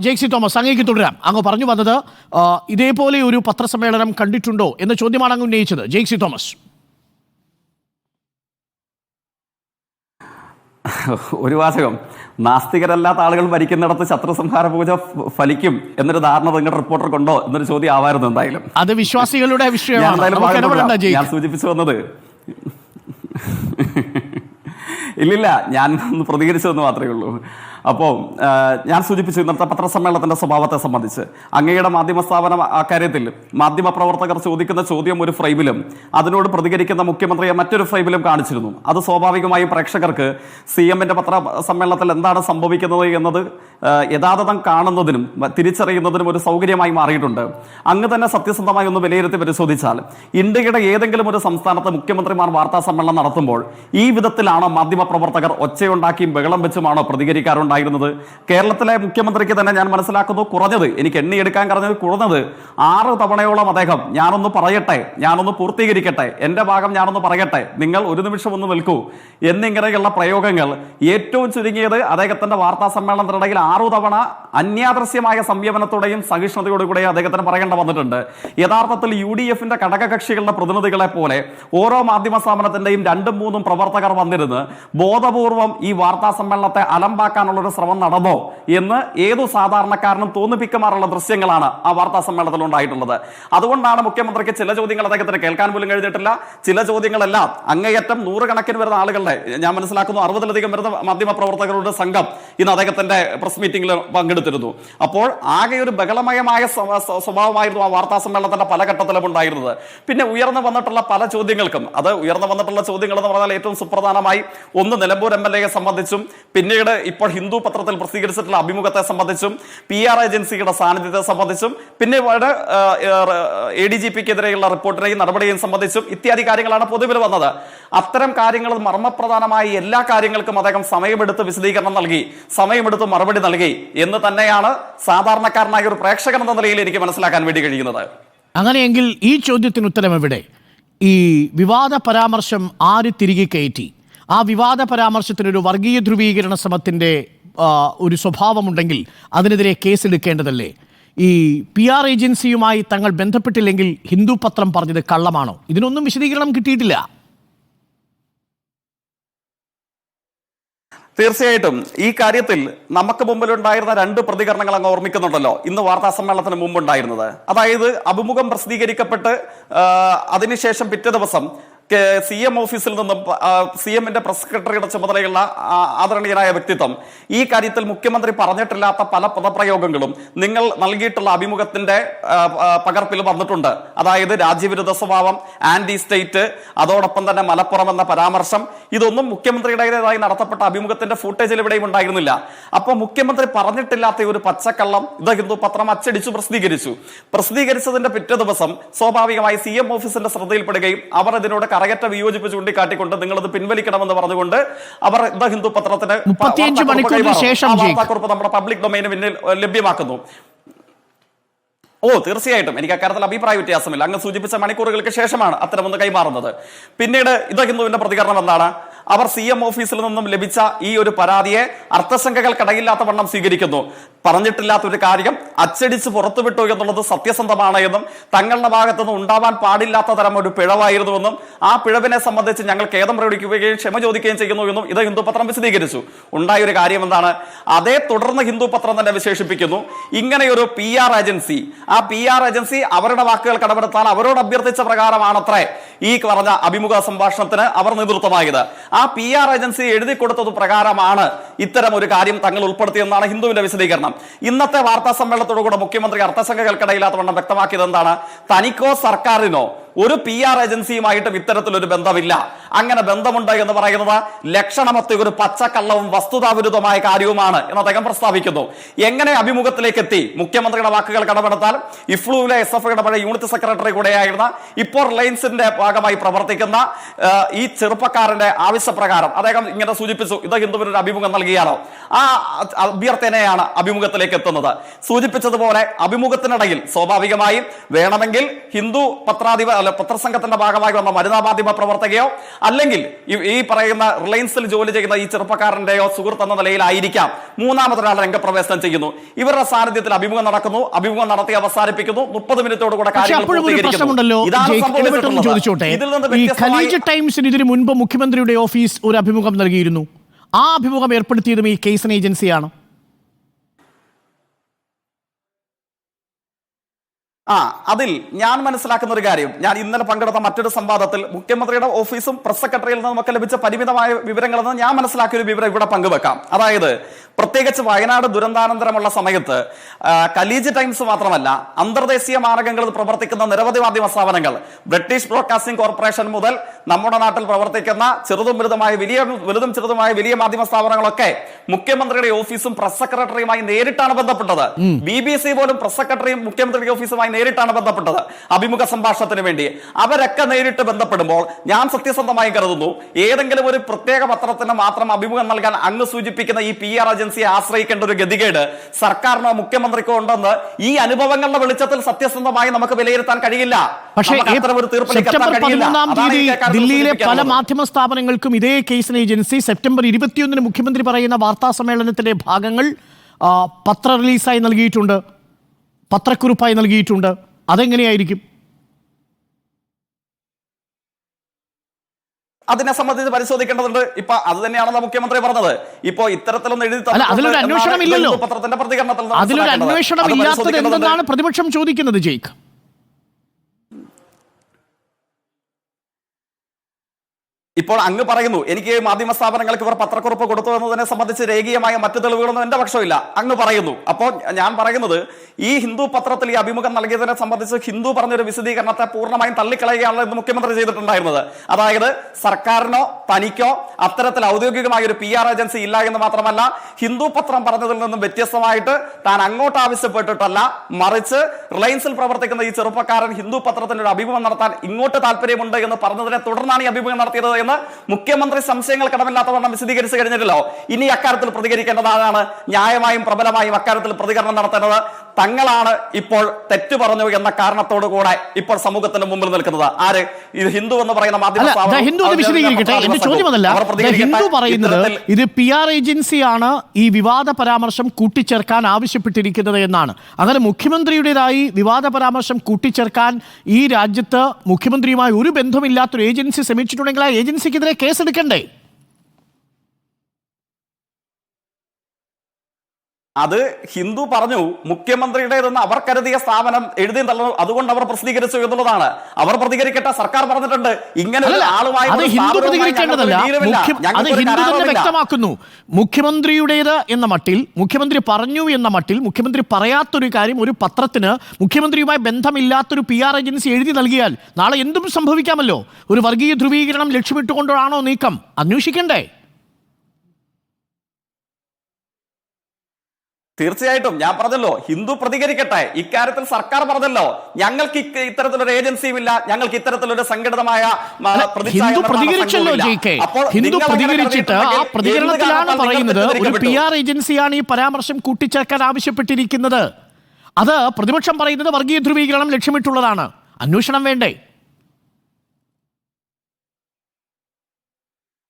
Jaicy Thomas അങ്ങേക്ക് തുടരാം. അങ്ങ് പറഞ്ഞു വന്നത് ഇതേപോലെ ഒരു പത്രസമ്മേളനം കണ്ടിട്ടുണ്ടോ എന്ന ചോദ്യമാണ് അങ്ങ് ഉന്നയിച്ചത്. ജെയ്സി തോമസ്. ഒരു വാചകം. നാസ്തികരല്ലാത്ത ആളുകൾ ഭരിക്കുന്നിടത്ത് ശത്രുസംഹാര പൂജ ഫലിക്കും എന്നൊരു ധാരണ നിങ്ങളുടെ റിപ്പോർട്ടർ കൊണ്ടോ എന്നൊരു ചോദ്യം ആവായിരുന്നു എന്തായാലും. അത് വിശ്വാസികളുടെ വിഷയമാണ്. ഞാൻ സൂചിപ്പിച്ചു വന്നത്. ഇല്ലില്ല ഞാൻ പ്രതികരിച്ചു പ്രതികരിച്ചതെന്ന് മാത്രമേ ഉള്ളൂ. അപ്പോൾ ഞാൻ സൂചിപ്പിച്ചു ഇന്നത്തെ പത്രസമ്മേളനത്തിന്റെ സ്വഭാവത്തെ സംബന്ധിച്ച്. അങ്ങയുടെ മാധ്യമ സ്ഥാപനം അക്കാര്യത്തിൽ മാധ്യമ പ്രവർത്തകർ ചോദിക്കുന്ന ചോദ്യം ഒരു ഫ്രെയിമിലും അതിനോട് പ്രതികരിക്കുന്ന മുഖ്യമന്ത്രിയെ മറ്റൊരു ഫ്രെയിമിലും കാണിച്ചിരുന്നു. അത് സ്വാഭാവികമായും പ്രേക്ഷകർക്ക് സി എമ്മിന്റെ പത്രസമ്മേളനത്തിൽ എന്താണ് സംഭവിക്കുന്നത് എന്നത് യഥാതഥം കാണുന്നതിനും തിരിച്ചറിയുന്നതിനും ഒരു സൗകര്യമായി മാറിയിട്ടുണ്ട്. അങ്ങ് തന്നെ സത്യസന്ധമായി ഒന്ന് വിലയിരുത്തി പരിശോധിച്ചാൽ ഇന്ത്യയുടെ ഏതെങ്കിലും ഒരു സംസ്ഥാനത്ത് മുഖ്യമന്ത്രിമാർ വാർത്താ സമ്മേളനം നടത്തുമ്പോൾ ഈ വിധത്തിലാണോ മാധ്യമ പ്രവർത്തകർ ഒച്ചയുണ്ടാക്കിയും ബഹളം വെച്ചുമാണോ പ്രതികരിക്കാറുണ്ടായിരുന്നത് കേരളത്തിലെ മുഖ്യമന്ത്രിക്ക് തന്നെ ഞാൻ മനസ്സിലാക്കുന്നു കുറഞ്ഞത് എനിക്ക് എണ്ണിയെടുക്കാൻ പറഞ്ഞത് കുറഞ്ഞത് ആറ് തവണയോളം അദ്ദേഹം ഞാനൊന്ന് പറയട്ടെ ഞാനൊന്ന് പൂർത്തീകരിക്കട്ടെ എന്റെ ഭാഗം ഞാനൊന്ന് പറയട്ടെ നിങ്ങൾ ഒരു നിമിഷം ഒന്ന് നിൽക്കൂ. എന്നിങ്ങനെയുള്ള പ്രയോഗങ്ങൾ ഏറ്റവും ചുരുങ്ങിയത് അദ്ദേഹത്തിന്റെ വാർത്താ സമ്മേളനത്തിനിടയിൽ ആറു തവണ അന്യാദൃശ്യമായ സംയമനത്തോടെയും സഹിഷ്ണുതയോടു കൂടെയും അദ്ദേഹത്തിന് പറയേണ്ട വന്നിട്ടുണ്ട്. യഥാർത്ഥത്തിൽ യു ഡി എഫിന്റെ ഘടകകക്ഷികളുടെ പ്രതിനിധികളെ പോലെ ഓരോ മാധ്യമ സ്ഥാപനത്തിന്റെയും രണ്ടും മൂന്നും പ്രവർത്തകർ വന്നിരുന്ന് ബോധപൂർവം ഈ വാർത്താ സമ്മേളനത്തെ അലമ്പാക്കാനുള്ള ഒരു ശ്രമം നടന്നോ എന്ന് ഏതു സാധാരണക്കാരനും തോന്നിപ്പിക്കുമാറുള്ള ദൃശ്യങ്ങളാണ് ആ വാർത്താ സമ്മേളനത്തിൽ ഉണ്ടായിട്ടുള്ളത്. അതുകൊണ്ടാണ് മുഖ്യമന്ത്രിക്ക് ചില ചോദ്യങ്ങൾ അദ്ദേഹത്തിന് കേൾക്കാൻ പോലും കഴിഞ്ഞിട്ടില്ല. ചില ചോദ്യങ്ങളെല്ലാം അങ്ങേയറ്റം നൂറുകണക്കിന് വരുന്ന ആളുകളുടെ ഞാൻ മനസ്സിലാക്കുന്നു അറുപതിലധികം വരുന്ന മാധ്യമ പ്രവർത്തകരുടെ സംഘം ഇന്ന് അദ്ദേഹത്തിന്റെ പ്രസ് മീറ്റിംഗിൽ പങ്കെടുത്തിരുന്നു. അപ്പോൾ ആകെ ഒരു ബഹളമയമായ സ്വ- സ്വ- സ്വഭാവമായിരുന്നു ആ വാർത്താ സമ്മേളനത്തിന്റെ പല ഘട്ടത്തിലും ഉണ്ടായിരുന്നത്. പിന്നെ ഉയർന്നു വന്നിട്ടുള്ള പല ചോദ്യങ്ങൾക്കും അത് ഉയർന്നു വന്നിട്ടുള്ള ചോദ്യങ്ങൾ എന്ന് പറഞ്ഞാൽ ഏറ്റവും സുപ്രധാനമായി ഒന്ന് നിലമ്പൂർ എം എൽ എയെ സംബന്ധിച്ചും പിന്നീട് ഇപ്പോൾ ഹിന്ദു പത്രത്തിൽ പ്രസിദ്ധീകരിച്ചിട്ടുള്ള അഭിമുഖത്തെ സംബന്ധിച്ചും പി ആർ ഏജൻസിയുടെ സാന്നിധ്യത്തെ സംബന്ധിച്ചും പിന്നെ എ ഡി ജി പിക്കെതിരെയുള്ള റിപ്പോർട്ടിനെയും നടപടിയെയും സംബന്ധിച്ചും ഇത്യാദി കാര്യങ്ങളാണ് പൊതുവിൽ വന്നത്. അത്തരം കാര്യങ്ങൾ മർമ്മപ്രധാനമായ എല്ലാ കാര്യങ്ങൾക്കും അദ്ദേഹം സമയമെടുത്ത് വിശദീകരണം നൽകി സമയമെടുത്ത് മറുപടി നൽകി എന്ന് തന്നെയാണ് സാധാരണക്കാരനായ ഒരു പ്രേക്ഷകൻ എന്ന നിലയിൽ എനിക്ക് മനസ്സിലാക്കാൻ വേണ്ടി കഴിയുന്നത്. അങ്ങനെയെങ്കിൽ ഈ ചോദ്യത്തിന് ഉത്തരം എവിടെ? ഈ വിവാദ പരാമർശം ആര് തിരികെ കയറ്റി? ആ വിവാദ പരാമർശത്തിനൊരു വർഗീയ ധ്രുവീകരണ ശ്രമത്തിന്റെ ഒരു സ്വഭാവമുണ്ടെങ്കിൽ അതിനെതിരെ കേസെടുക്കേണ്ടതല്ലേ? ഈ പി ആർ ഏജൻസിയുമായി തങ്ങൾ ബന്ധപ്പെട്ടില്ലെങ്കിൽ ഹിന്ദു പത്രം പറഞ്ഞത് കള്ളമാണോ? ഇതിനൊന്നും വിശദീകരണം കിട്ടിയിട്ടില്ല. തീർച്ചയായിട്ടും. ഈ കാര്യത്തിൽ നമുക്ക് മുമ്പിലുണ്ടായിരുന്ന രണ്ട് പ്രതികരണങ്ങൾ അങ്ങ് ഓർമ്മിക്കുന്നുണ്ടല്ലോ. ഇന്ന് വാർത്താ സമ്മേളനത്തിന് മുമ്പ് ഉണ്ടായിരുന്നത് അതായത് അഭിമുഖം പ്രസിദ്ധീകരിക്കപ്പെട്ട് അതിനുശേഷം പിറ്റേ ദിവസം സി എം ഓഫീസിൽ നിന്നും സി എമ്മിന്റെ പ്രസ് സെക്രട്ടറിയുടെ ചുമതലയുള്ള ആദരണീയനായ വ്യക്തിത്വം. ഈ കാര്യത്തിൽ മുഖ്യമന്ത്രി പറഞ്ഞിട്ടില്ലാത്ത പല പദപ്രയോഗങ്ങളും നിങ്ങൾ നൽകിയിട്ടുള്ള അഭിമുഖത്തിന്റെ പകർപ്പിൽ വന്നിട്ടുണ്ട്. അതായത് രാജ്യവിരുദ്ധ സ്വഭാവം ആന്റി സ്റ്റേറ്റ് അതോടൊപ്പം തന്നെ മലപ്പുറം എന്ന പരാമർശം. ഇതൊന്നും മുഖ്യമന്ത്രിയുടേതായി നടത്തപ്പെട്ട അഭിമുഖത്തിന്റെ ഫൂട്ടേജിൽ ഇവിടെയും ഉണ്ടായിരുന്നില്ല. അപ്പോൾ മുഖ്യമന്ത്രി പറഞ്ഞിട്ടില്ലാത്ത ഒരു പച്ചക്കള്ളം ഇത് ഹിന്ദു പത്രം അച്ചടിച്ചു പ്രസിദ്ധീകരിച്ചു. പ്രസിദ്ധീകരിച്ചതിന്റെ പിറ്റേ ദിവസം സ്വാഭാവികമായി സി എം ഓഫീസിന്റെ ശ്രദ്ധയിൽപ്പെടുകയും അവർ ഇതിനോട് കറയറ്റ വിയോജിപ്പ് ചൂണ്ടിക്കാട്ടിക്കൊണ്ട് നിങ്ങളത് പിൻവലിക്കണമെന്ന് പറഞ്ഞുകൊണ്ട് അവർ ദ ഹിന്ദു പത്രത്തിന്. വാർത്താക്കുറിപ്പ് നമ്മുടെ പബ്ലിക് ഡൊമൈന് പിന്നിൽ ലഭ്യമാക്കുന്നു. ഓ തീർച്ചയായിട്ടും. എനിക്ക് അക്കാര്യത്തിൽ അഭിപ്രായ വ്യത്യാസമില്ല. അങ്ങ് സൂചിപ്പിച്ച മണിക്കൂറുകൾക്ക് ശേഷമാണ് അത്തരമൊന്ന് കൈമാറുന്നത്. പിന്നീട് ഇത് ഹിന്ദുവിന്റെ പ്രതികരണം എന്താണ്? അവർ സി എം ഓഫീസിൽ നിന്നും ലഭിച്ച ഈ ഒരു പരാതിയെ അർത്ഥശങ്കകൾക്കിടയില്ലാത്ത വണ്ണം സ്വീകരിക്കുന്നു. പറഞ്ഞിട്ടില്ലാത്ത ഒരു കാര്യം അച്ചടിച്ച് പുറത്തുവിട്ടു എന്നുള്ളത് സത്യസന്ധമാണ് എന്നും തങ്ങളുടെ ഭാഗത്തുനിന്ന് ഉണ്ടാവാൻ പാടില്ലാത്ത തരം ഒരു പിഴവായിരുന്നുവെന്നും ആ പിഴവിനെ സംബന്ധിച്ച് ഞങ്ങൾ ഖേദം പ്രകടിപ്പിക്കുകയും ക്ഷമ ചോദിക്കുകയും ചെയ്യുന്നു എന്നും ഇത് ഹിന്ദു പത്രം വിശദീകരിച്ചു. ഉണ്ടായ ഒരു കാര്യം എന്താണ്? അതേ തുടർന്ന് ഹിന്ദുപത്രം തന്നെ വിശേഷിപ്പിക്കുന്നു. ഇങ്ങനെയൊരു പി ആർ ഏജൻസി ആ പി ആർ ഏജൻസി അവരുടെ വാക്കുകൾ കടപെടുത്താൻ അവരോട് അഭ്യർത്ഥിച്ച പ്രകാരമാണത്രേ ഈ പറഞ്ഞ അഭിമുഖ സംഭാഷണത്തിന് അവർ നേതൃത്വമായത്. ആ പി ആർ ഏജൻസി എഴുതി കൊടുത്തത് പ്രകാരമാണ് ഇത്തരം ഒരു കാര്യം തങ്ങൾ ഉൾപ്പെടുത്തിയെന്നാണ് ഹിന്ദുവിന്റെ വിശദീകരണം. ഇന്നത്തെ വാർത്താ സമ്മേളനത്തോടുകൂടെ മുഖ്യമന്ത്രി അർത്ഥസംഖ്യകൾക്കിടയില്ലാത്ത വണ്ണം വ്യക്തമാക്കിയത് എന്താണ്? തനിക്കോ സർക്കാരിനോ ഒരു പി ആർ ഏജൻസിയുമായിട്ടും ഇത്തരത്തിലൊരു ബന്ധമില്ല. അങ്ങനെ ബന്ധമുണ്ട് എന്ന് പറയുന്നത് ലക്ഷണമത്തെ ഒരു പച്ചക്കള്ളവും വസ്തുതാവിരുദ്ധമായ കാര്യവുമാണ് എന്ന് അദ്ദേഹം പ്രസ്താവിക്കുന്നു. എങ്ങനെ അഭിമുഖത്തിലേക്ക് എത്തി മുഖ്യമന്ത്രിയുടെ വാക്കുകൾ കടമെടുത്താൽ ഇഫ്ലുവിലെ എസ് എഫ് ഐയുടെ പഴയ യൂണിറ്റ് സെക്രട്ടറി കൂടെയായിരുന്ന ഇപ്പോൾ റിലയൻസിന്റെ ഭാഗമായി പ്രവർത്തിക്കുന്ന ഈ ചെറുപ്പക്കാരന്റെ ആവശ്യപ്രകാരം അദ്ദേഹം ഇങ്ങനെ സൂചിപ്പിച്ചു ഇത് ഹിന്ദുവിന് ഒരു അഭിമുഖം നൽകിയാലോ? ആ അഭ്യർത്ഥനയാണ് അഭിമുഖത്തിലേക്ക് എത്തുന്നത് സൂചിപ്പിച്ചതുപോലെ അഭിമുഖത്തിനിടയിൽ സ്വാഭാവികമായും വേണമെങ്കിൽ ഹിന്ദു പത്രാധിപ അല്ല പത്രസംഘത്തിന്റെ ഭാഗമായി വന്ന വനിതാ മാധ്യമ പ്രവർത്തകയോ അല്ലെങ്കിൽ ഈ- പറയുന്ന റിലയൻസിൽ ജോലി ചെയ്യുന്ന ഈ ചെറുപ്പക്കാരന്റെയോ സുഹൃത്ത് എന്ന നിലയിലായിരിക്കാം മൂന്നാമതൊരാൾ രംഗപ്രവേശനം ചെയ്യുന്നു. ഇവരുടെ സാന്നിധ്യത്തിൽ അഭിമുഖം നടക്കുന്നു. അഭിമുഖം നടത്തി അവസാനിപ്പിക്കുന്നു. മുപ്പത് മിനിറ്റോട് കൂടെ ടൈംസിന് ഇതിനു മുൻപ് മുഖ്യമന്ത്രിയുടെ ഓഫീസ് ഒരു അഭിമുഖം നൽകിയിരുന്നു. ആ അഭിമുഖം ഏർപ്പെടുത്തിയതും ഈ കേസിന് ഏജൻസിയാണ്. ആ അതിൽ ഞാൻ മനസ്സിലാക്കുന്ന ഒരു കാര്യം. ഞാൻ ഇന്നലെ പങ്കെടുത്ത മറ്റൊരു സംവാദത്തിൽ മുഖ്യമന്ത്രിയുടെ ഓഫീസും പ്രസ് സെക്രട്ടറിയിൽ നിന്ന് നമുക്ക് ലഭിച്ച പരിമിതമായ വിവരങ്ങളിൽ നിന്ന് ഞാൻ മനസ്സിലാക്കിയ ഒരു വിവരം ഇവിടെ പങ്കുവെക്കാം. അതായത് പ്രത്യേകിച്ച് വയനാട് ദുരന്താനന്തരമുള്ള സമയത്ത് കലീജ് ടൈംസ് മാത്രമല്ല അന്തർദേശീയ മാർഗങ്ങളിൽ പ്രവർത്തിക്കുന്ന നിരവധി മാധ്യമ സ്ഥാപനങ്ങൾ ബ്രിട്ടീഷ് ബ്രോഡ്കാസ്റ്റിംഗ് കോർപ്പറേഷൻ മുതൽ നമ്മുടെ നാട്ടിൽ പ്രവർത്തിക്കുന്ന ചെറുതും വലുതുമായ വലിയ വലുതും ചെറുതുമായ വലിയ മാധ്യമ സ്ഥാപനങ്ങളൊക്കെ മുഖ്യമന്ത്രിയുടെ ഓഫീസും പ്രസ് സെക്രട്ടറിയുമായി നേരിട്ടാണ് ബന്ധപ്പെട്ടത്. ബി ബി സി പോലും പ്രസ് സെക്രട്ടറിയും മുഖ്യമന്ത്രിയുടെ ഓഫീസുമായി നേരിട്ടാണ് ബന്ധപ്പെട്ടത് അഭിമുഖ സംഭാഷണത്തിന് വേണ്ടി. അവരൊക്കെ നേരിട്ട് ബന്ധപ്പെടുമ്പോൾ ഞാൻ സത്യസന്ധമായി കരുതുന്നു ഏതെങ്കിലും ഒരു പ്രത്യേക പത്രത്തിന് മാത്രം അഭിമുഖം നൽകാൻ അങ്ങ് സൂചിപ്പിക്കുന്ന ഈ പി ആർ ഏജൻസിയെ ആശ്രയിക്കേണ്ട ഒരു ഗതികേട് സർക്കാരിനോ മുഖ്യമന്ത്രിക്കോ ഉണ്ടെന്ന് ഈ അനുഭവങ്ങളുടെ വെളിച്ചത്തിൽ സത്യസന്ധമായി നമുക്ക് വിലയിരുത്താൻ കഴിയില്ല. പക്ഷേ സെപ്റ്റംബർ കഴിയില്ല. പതിമൂന്നാം അതാണ് തീയതി ദില്ലിയിലെ പല മാധ്യമ സ്ഥാപനങ്ങൾക്കും ഇതേ കേസിന് ഏജൻസി സെപ്റ്റംബർ ഇരുപത്തിയൊന്നിന് മുഖ്യമന്ത്രി പറയുന്ന വാർത്താ സമ്മേളനത്തിന്റെ ഭാഗങ്ങൾ പത്ര റിലീസായി നൽകിയിട്ടുണ്ട്. പത്രക്കുറിപ്പായി നൽകിയിട്ടുണ്ട് അതെങ്ങനെയായിരിക്കും അതിനെ സംബന്ധിച്ച് പരിശോധിക്കേണ്ടതുണ്ട് ഇപ്പൊ അത് തന്നെയാണല്ലോ മുഖ്യമന്ത്രി പറഞ്ഞത് ഇപ്പൊ ഇത്തരത്തിലൊന്നും എഴുതി അതിലൊരു അന്വേഷണം ഇല്ലല്ലോ. പത്രത്തിന്റെ പ്രതികരണത്തിൽ അതിലൊരു. അന്വേഷണം ഇല്ലാത്തത്. എന്തെന്നാണ് പ്രതിപക്ഷം ചോദിക്കുന്നത് ജയ്ക്ക് ഇപ്പോൾ അങ്ങ് പറയുന്നു എനിക്ക് മാധ്യമ സ്ഥാപനങ്ങൾക്ക് ഇവർ പത്രക്കുറിപ്പ് കൊടുത്തു എന്നതിനെ സംബന്ധിച്ച് രേഖീയമായ മറ്റു തെളിവുകളൊന്നും എന്റെ പക്ഷമില്ല അങ്ങ് പറയുന്നു. അപ്പോൾ ഞാൻ പറയുന്നത് ഈ ഹിന്ദു പത്രത്തിൽ ഈ അഭിമുഖം നൽകിയതിനെ സംബന്ധിച്ച് ഹിന്ദു പറഞ്ഞൊരു വിശദീകരണത്തെ പൂർണമായും തള്ളിക്കളയുകയാണല്ലോ എന്ന് മുഖ്യമന്ത്രി ചെയ്തിട്ടുണ്ടായിരുന്നത്. അതായത് സർക്കാരിനോ തനിക്കോ അത്തരത്തിൽ ഔദ്യോഗികമായ ഒരു പി ആർ ഏജൻസി ഇല്ല എന്ന് മാത്രമല്ല ഹിന്ദു പത്രം പറഞ്ഞതിൽ നിന്നും വ്യത്യസ്തമായിട്ട് താൻ അങ്ങോട്ട് ആവശ്യപ്പെട്ടിട്ടല്ല മറിച്ച് റിലയൻസിൽ പ്രവർത്തിക്കുന്ന ഈ ചെറുപ്പക്കാരൻ ഹിന്ദു പത്രത്തിന് ഒരു അഭിമുഖം നടത്താൻ ഇങ്ങോട്ട് താല്പര്യമുണ്ട് എന്ന് പറഞ്ഞതിനെ തുടർന്നാണ് ഈ അഭിമുഖം നടത്തിയത് എന്ന് മുഖ്യമന്ത്രി സംശയങ്ങൾ കടമില്ലാത്തവണ്ണം വിശദീകരിച്ചു കഴിഞ്ഞിട്ടില്ലോ. ഇനി അക്കാര്യത്തിൽ പ്രതികരിക്കേണ്ടതാണ് ന്യായമായും പ്രബലമായും അക്കാര്യത്തിൽ പ്രതികരണം നടത്തേണ്ടത് തങ്ങളാണ് ഇപ്പോൾ തെറ്റു പറഞ്ഞു എന്ന കാരണത്തോടു കൂടെ ഇപ്പോൾ സമൂഹത്തിന് മുമ്പിൽ നിൽക്കുന്നത്. ആര്? ഇത് ഹിന്ദു എന്ന് പറയുന്ന മാധ്യമ ഹിന്ദു വിശദീകരിക്കട്ടെ. എന്റെ ചോദ്യം അതല്ല. ഹിന്ദു പറയുന്നത് ഇത് പി ആർ ഏജൻസിയാണ് ഈ വിവാദ പരാമർശം കൂട്ടിച്ചേർക്കാൻ ആവശ്യപ്പെട്ടിരിക്കുന്നത് എന്നാണ്. അങ്ങനെ മുഖ്യമന്ത്രിയുടേതായി വിവാദ പരാമർശം കൂട്ടിച്ചേർക്കാൻ ഈ രാജ്യത്ത് മുഖ്യമന്ത്രിയുമായി ഒരു ബന്ധമില്ലാത്തൊരു ഏജൻസി ശ്രമിച്ചിട്ടുണ്ടെങ്കിൽ ആ ഏജൻസിക്കെതിരെ കേസെടുക്കണ്ടേ? അത് ഹിന്ദു പറഞ്ഞു മുഖ്യമന്ത്രിയുടേതെന്ന് അവർ കരുതിയ സ്ഥാപനം എഴുതി തള്ളുന്നു അതുകൊണ്ട് അവർ പ്രസിദ്ധീകരിച്ചു എന്നുള്ളതാണ്. അവർ പ്രതികരിക്കട്ടെ സർക്കാർ പറഞ്ഞിട്ടുണ്ട് ഇങ്ങനെ ഒരു ആളുമായി വ്യക്തമാക്കുന്നു. മുഖ്യമന്ത്രിയുടേത് എന്ന മട്ടിൽ മുഖ്യമന്ത്രി പറഞ്ഞു എന്ന മട്ടിൽ മുഖ്യമന്ത്രി പറയാത്തൊരു കാര്യം ഒരു പത്രത്തിന് മുഖ്യമന്ത്രിയുമായി ബന്ധമില്ലാത്തൊരു പി ആർ ഏജൻസി എഴുതി നൽകിയാൽ നാളെ എന്തും സംഭവിക്കാമല്ലോ. ഒരു വർഗീയ ധ്രുവീകരണം ലക്ഷ്യമിട്ടുകൊണ്ടാണോ നീക്കം? അന്വേഷിക്കണ്ടേ? തീർച്ചയായിട്ടും ഞാൻ പറഞ്ഞല്ലോ ഹിന്ദു പ്രതികരിക്കട്ടെ. ഇക്കാര്യത്തിൽ സർക്കാർ പറഞ്ഞല്ലോ ഞങ്ങൾക്ക് ഇത്തരത്തിലൊരു ഏജൻസിയും ഇല്ല ഞങ്ങൾക്ക് ഇത്തരത്തിലൊരു സംഘടിതമായ ഹിന്ദു പ്രതികരിച്ചല്ലോ അപ്പോൾ ഹിന്ദു പ്രതികരിച്ചിട്ട് ആ പ്രതികരണത്തിലാണ് പറയുന്നത്? ഒരു പി തെറ്റിദ്ധരിക്കപ്പെട്ടു? ആർ ഏജൻസിയാണ് ഈ പരാമർശം കൂട്ടിച്ചേർക്കാൻ ആവശ്യപ്പെട്ടിരിക്കുന്നത്. അത് പ്രതിപക്ഷം പറയുന്നത് വർഗീയ ധ്രുവീകരണം ലക്ഷ്യമിട്ടുള്ളതാണ്. അന്വേഷണം വേണ്ടേ?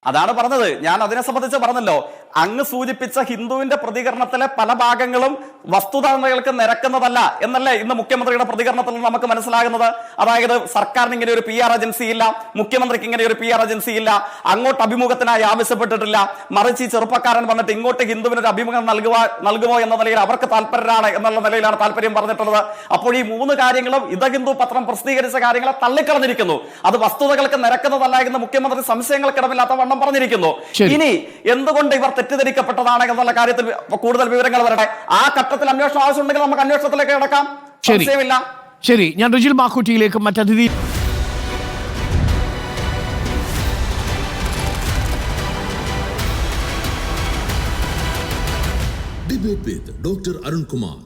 അതാണ് പറഞ്ഞത്. ഞാൻ അതിനെ സംബന്ധിച്ച് പറഞ്ഞല്ലോ. അങ്ങ് സൂചിപ്പിച്ച ഹിന്ദുവിന്റെ പ്രതികരണത്തിലെ പല ഭാഗങ്ങളും വസ്തുതകൾക്ക് നിരക്കുന്നതല്ല എന്നല്ലേ ഇന്ന് മുഖ്യമന്ത്രിയുടെ പ്രതികരണത്തിൽ നമുക്ക് മനസ്സിലാകുന്നത്? അതായത് സർക്കാരിന് ഇങ്ങനെ ഒരു പി ആർ ഏജൻസി ഇല്ല മുഖ്യമന്ത്രിക്ക് ഇങ്ങനെ ഒരു പി ആർ ഏജൻസി ഇല്ല അങ്ങോട്ട് അഭിമുഖത്തിനായി ആവശ്യപ്പെട്ടിട്ടില്ല. മറിച്ച് ഈ ചെറുപ്പക്കാരൻ വന്നിട്ട് ഇങ്ങോട്ട് ഹിന്ദുവിന് ഒരു അഭിമുഖം നൽകുക നൽകുമോ എന്ന നിലയിൽ അവർക്ക് താല്പര്യരാണ് എന്നുള്ള നിലയിലാണ് താല്പര്യം പറഞ്ഞിട്ടുള്ളത്. അപ്പോൾ ഈ മൂന്ന് കാര്യങ്ങളും ഇത ഹിന്ദു പത്രം പ്രസിദ്ധീകരിച്ച കാര്യങ്ങളെ തള്ളിക്കളഞ്ഞിരിക്കുന്നു. അത് വസ്തുതകൾക്ക് നിരക്കുന്നതല്ല എന്ന് മുഖ്യമന്ത്രി സംശയങ്ങൾക്കിടമില്ലാത്ത വണ്ണം പറഞ്ഞിരിക്കുന്നു. ഇനി എന്തുകൊണ്ട് ഇവർ തെറ്റിദ്ധരിക്കപ്പെട്ടതാണ് എന്നുള്ള കാര്യത്തിൽ കൂടുതൽ വിവരങ്ങൾ വരട്ടെ. ആ ഘട്ടത്തിൽ അന്വേഷണം ആവശ്യമുണ്ടെങ്കിൽ നമുക്ക് അന്വേഷണത്തിലേക്ക് കിടക്കാം. ശരി. സംശയമില്ല. ശരി. ഞാൻ റിജിൽ മാക്കുറ്റിയിലേക്ക് മറ്റതിഥി ഡോക്ടർ അരുൺകുമാർ.